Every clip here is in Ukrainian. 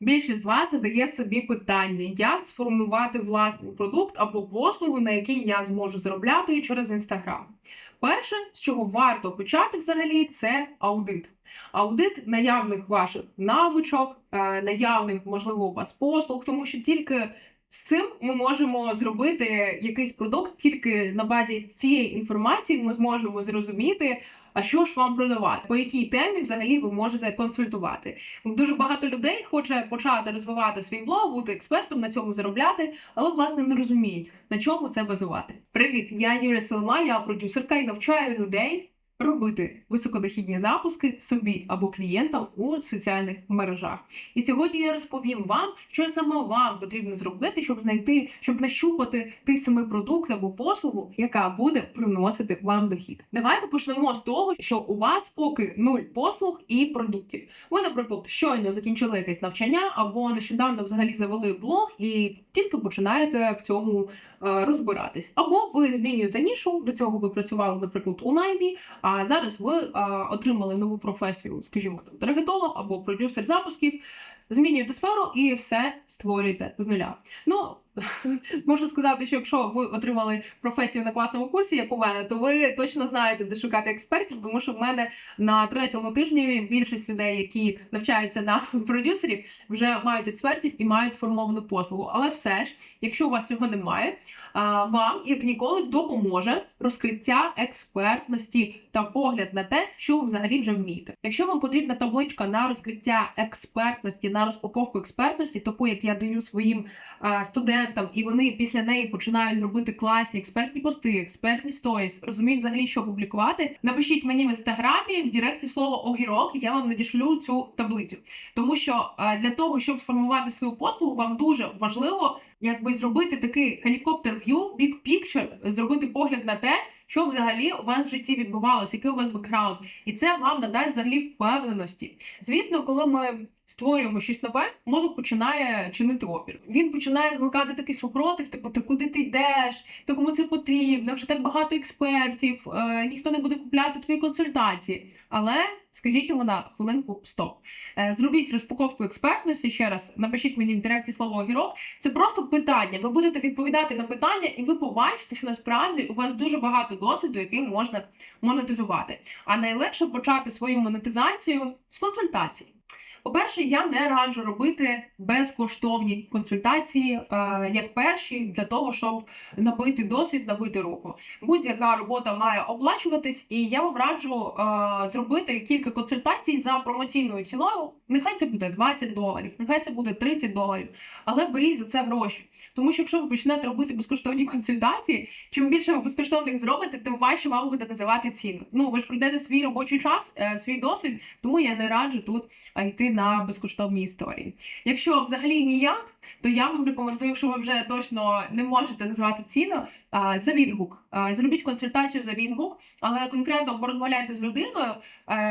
Більшість з вас задає собі питання, як сформувати власний продукт або послугу, на який я зможу заробляти через інстаграм. Перше, з чого варто почати взагалі, це аудит. Аудит наявних ваших навичок, е, наявних, можливо, у вас послуг, тому що тільки з цим ми можемо зробити якийсь продукт, тільки на базі цієї інформації ми зможемо зрозуміти. А що ж вам продавати? По якій темі взагалі ви можете консультувати? Дуже багато людей хоче почати розвивати свій блог, бути експертом, на цьому заробляти, але власне не розуміють, на чому це базувати. Привіт, я Юрія Селма, я продюсерка і навчаю людей робити високодохідні запуски собі або клієнтам у соціальних мережах. І сьогодні я розповім вам, що саме вам потрібно зробити, щоб знайти, щоб нащупати той самий продукт або послугу, яка буде приносити вам дохід. Давайте почнемо з того, що у вас поки нуль послуг і продуктів. Ви, наприклад, щойно закінчили якесь навчання, або нещодавно взагалі завели блог і тільки починаєте в цьому розбиратись. Або ви змінюєте нішу, до цього ви працювали, наприклад, у наймі, а зараз ви е, отримали нову професію, скажімо, там, таргетолог або продюсер запусків. Змінюєте сферу і все створюєте з нуля. Ну можу сказати, що якщо ви отримали професію на класному курсі, як у мене, то ви точно знаєте, де шукати експертів, тому що в мене на третьому тижні більшість людей, які навчаються на продюсерів, вже мають експертів і мають сформовану послугу. Але все ж, якщо у вас цього немає, вам як ніколи допоможе розкриття експертності та погляд на те, що ви взагалі вже вмієте. Якщо вам потрібна табличка на розкриття експертності, на розпаковку експертності, таку як я даю своїм а, студентам, і вони після неї починають робити класні експертні пости, експертні сторіс, розуміють взагалі, що публікувати. Напишіть мені в інстаграмі в Директі слово огірок, і я вам надішлю цю таблицю. Тому що для того, щоб сформувати свою послугу, вам дуже важливо якби зробити такий helicopter view, big picture, зробити погляд на те, що взагалі у вас в житті відбувалося, який у вас бекграунд, і це вам надасть взагалі впевненості. Звісно, коли ми створюємо щось нове, мозок починає чинити опір. Він починає вмикати такий супротив, типу, ти куди ти йдеш, ти кому це потрібно, вже так багато експертів, е, ніхто не буде купляти твої консультації. Але скажіть йому на хвилинку стоп. Е, зробіть розпаковку експертності ще раз, напишіть мені в директі слово огірок. Це просто питання. Ви будете відповідати на питання, і ви побачите, що насправді у вас дуже багато досвіду, який можна монетизувати. А найлегше почати свою монетизацію з консультацій. По-перше, я не раджу робити безкоштовні консультації, е, як перші, для того, щоб набити досвід, набити руку. Будь-яка робота має оплачуватись, і я вам раджу е, зробити кілька консультацій за промоційною ціною. Нехай це буде 20 доларів, нехай це буде 30 доларів, але беріть за це гроші. Тому що якщо ви почнете робити безкоштовні консультації, чим більше ви безкоштовних зробите, тим важче вам буде називати ціну. Ну ви ж пройдете свій робочий час, е, свій досвід, тому я не раджу тут йти на безкоштовні історії. Якщо взагалі ніяк, то я вам рекомендую, якщо ви вже точно не можете назвати ціну, за відгук. Зробіть консультацію за відгук, але конкретно порозмовляйте з людиною,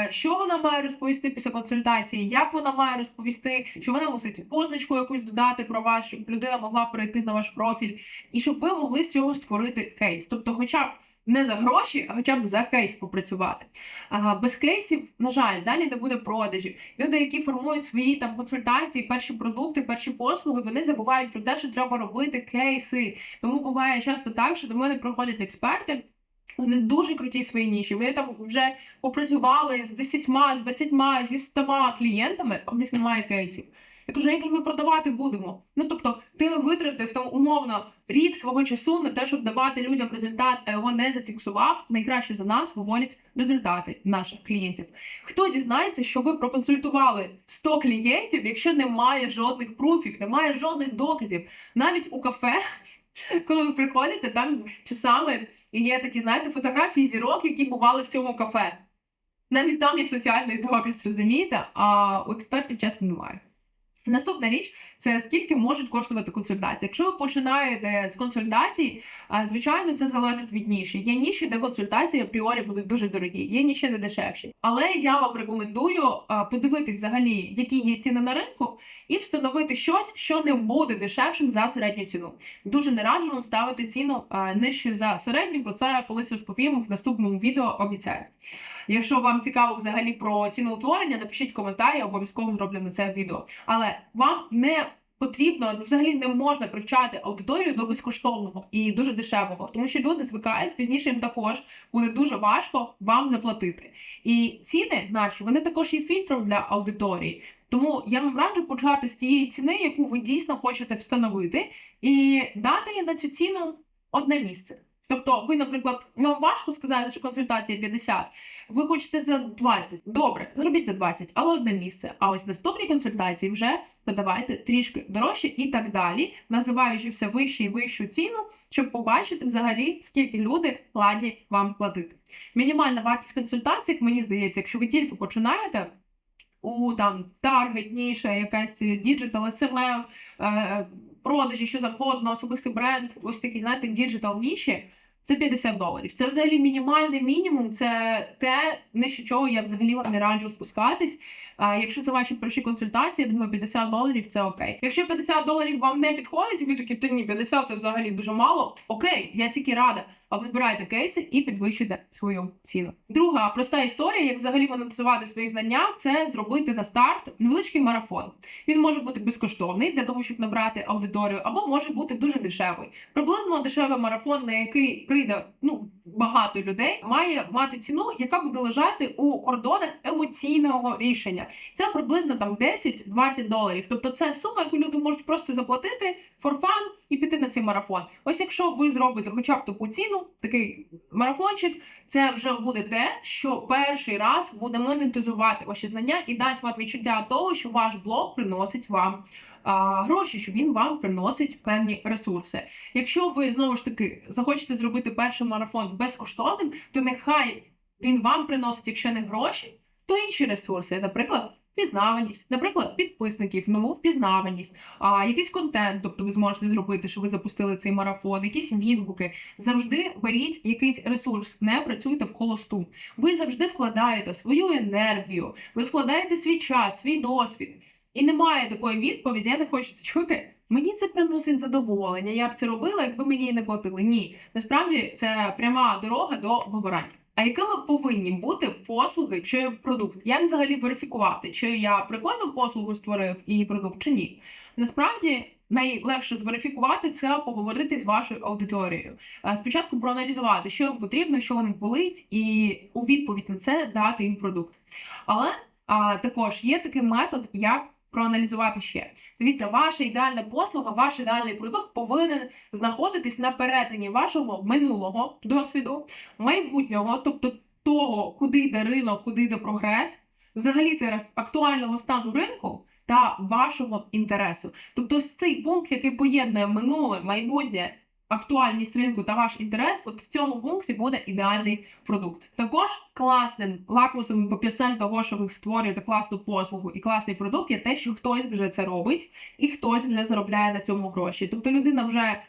що вона має розповісти після консультації, як вона має розповісти, що вона мусить позначку якусь додати про вас, щоб людина могла перейти на ваш профіль, і щоб ви могли з цього створити кейс. Тобто, хоча б не за гроші, а хоча б за кейс попрацювати. Ага, без кейсів, на жаль, далі не буде продажів. Люди, які формують свої там консультації, перші продукти, перші послуги, вони забувають про те, що треба робити кейси. Тому буває часто так, що до мене приходять експерти. Вони дуже круті в своїй ніші. Вони там вже попрацювали з 10, з 20, зі 100 клієнтами, а в них немає кейсів. Я кажу, як ж ми продавати будемо? Ну тобто, ти витратив там умовно рік свого часу на те, щоб давати людям результат, а його не зафіксував. Найкраще за нас говорять результати наших клієнтів. Хто дізнається, що ви проконсультували 100 клієнтів, якщо немає жодних пруфів, немає жодних доказів, навіть у кафе, коли ви приходите, там часами є такі, знаєте, фотографії зірок, які бували в цьому кафе. Навіть там є соціальний доказ, розумієте, а у експертів часто немає. Наступна річ це скільки можуть коштувати консультації. Якщо ви починаєте з консультацій, звичайно, це залежить від ніші. Є ніші, де консультації апріорі будуть дуже дорогі, є ніші, де дешевші. Але я вам рекомендую подивитись взагалі, які є ціни на ринку, і встановити щось, що не буде дешевшим за середню ціну. Дуже не раджу вам ставити ціну нижче за середню. Про це колись розповім в наступному відео. Обіцяю. Якщо вам цікаво взагалі про ціноутворення, напишіть коментарі, обов'язково зроблю на це відео. Але вам не потрібно ну, взагалі не можна привчати аудиторію до безкоштовного і дуже дешевого, тому що люди звикають пізніше їм також буде дуже важко вам заплатити. І ціни наші вони також є фільтром для аудиторії. Тому я вам раджу почати з тієї ціни, яку ви дійсно хочете встановити, і дати на цю ціну одне місце. Тобто, ви, наприклад, вам важко сказати, що консультація 50, ви хочете за 20. Добре, зробіть за 20, але одне місце. А ось наступні консультації вже подавайте трішки дорожче і так далі, називаючи все вище і вищу ціну, щоб побачити взагалі, скільки люди ладні вам платити. Мінімальна вартість консультації, як мені здається, якщо ви тільки починаєте. У там таргет, ніша, якась діджитал, SMM, е, продажі, що завгодно, особистий бренд, ось такі, знаєте, діджитал ніші, це 50 доларів. Це взагалі мінімальний мінімум, це те, нижче чого я взагалі вам не раджу спускатись. А якщо це ваші перші консультації, я думаю, 50 доларів це окей. Якщо 50 доларів вам не підходить, ви такі, то ні, 50 це взагалі дуже мало. Окей, я тільки рада. Вибирайте кейси і підвищуйте свою ціну. Друга проста історія, як взагалі монетизувати свої знання, це зробити на старт невеличкий марафон. Він може бути безкоштовний для того, щоб набрати аудиторію, або може бути дуже дешевий. Приблизно дешевий марафон, на який прийде ну багато людей, має мати ціну, яка буде лежати у кордонах емоційного рішення. Це приблизно там 10-20 доларів. Тобто це сума, яку люди можуть просто заплатити fun і піти на цей марафон. Ось якщо ви зробите хоча б таку ціну, такий марафончик, це вже буде те, що перший раз буде монетизувати ваші знання і дасть вам відчуття того, що ваш блог приносить вам. а, Гроші, що він вам приносить певні ресурси. Якщо ви знову ж таки захочете зробити перший марафон безкоштовним, то нехай він вам приносить, якщо не гроші, то інші ресурси, наприклад, впізнаваність, наприклад, підписників, нову впізнаваність, а, якийсь контент, тобто ви зможете зробити, що ви запустили цей марафон, якісь відгуки. Завжди беріть якийсь ресурс, не працюйте в холосту. Ви завжди вкладаєте свою енергію, ви вкладаєте свій час, свій досвід. І немає такої відповіді, я не хочу це чути. Мені це приносить задоволення. Я б це робила, якби мені не платили. Ні, насправді це пряма дорога до вибирання. А якими повинні бути послуги чи продукт? Як взагалі верифікувати, чи я прикольну послугу створив і продукт, чи ні? Насправді найлегше зверифікувати це поговорити з вашою аудиторією. Е, Спочатку проаналізувати, що їм потрібно, що них болить, і у відповідь на це дати їм продукт. Але а, також є такий метод, як проаналізувати ще. Дивіться, ваша ідеальна послуга, ваш ідеальний продукт повинен знаходитись на перетині вашого минулого досвіду, майбутнього, тобто того, куди йде ринок, куди йде прогрес, взагалі зараз актуального стану ринку та вашого інтересу. Тобто, ось цей пункт, який поєднує минуле, майбутнє. Актуальність ринку та ваш інтерес, от в цьому пункті буде ідеальний продукт. Також класним лакмусовим папірцем того, що ви створюєте класну послугу і класний продукт, є те, що хтось вже це робить, і хтось вже заробляє на цьому гроші. Тобто людина вже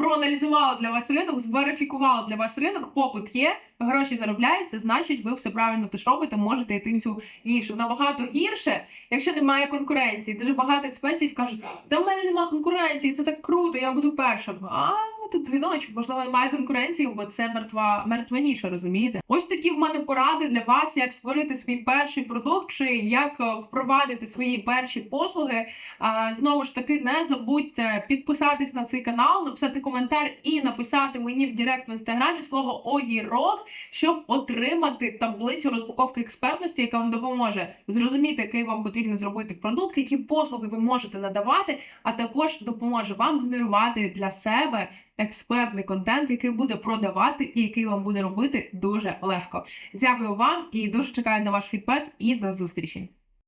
проаналізувала для вас ринок, зверифікувала для вас ринок, попит є, гроші заробляються, значить, ви все правильно теж робите, можете йти в цю нішу. Набагато гірше, якщо немає конкуренції. Дуже багато експертів кажуть, та в мене немає конкуренції, це так круто, я буду першим. А тут дзвіночок, можливо, немає конкуренції, бо це мертва мертва ніша, розумієте? Ось такі в мене поради для вас, як створити свій перший продукт, чи як е, впровадити свої перші послуги. А, знову ж таки, не забудьте підписатись на цей канал, написати коментар і написати мені в Директ в інстаграмі слово огірок, щоб отримати таблицю розпаковки експертності, яка вам допоможе зрозуміти, який вам потрібно зробити продукт, які послуги ви можете надавати, а також допоможе вам генерувати для себе експертний контент, який буде продавати і який вам буде робити дуже легко. Дякую вам і дуже чекаю на ваш фідбек і до зустрічі.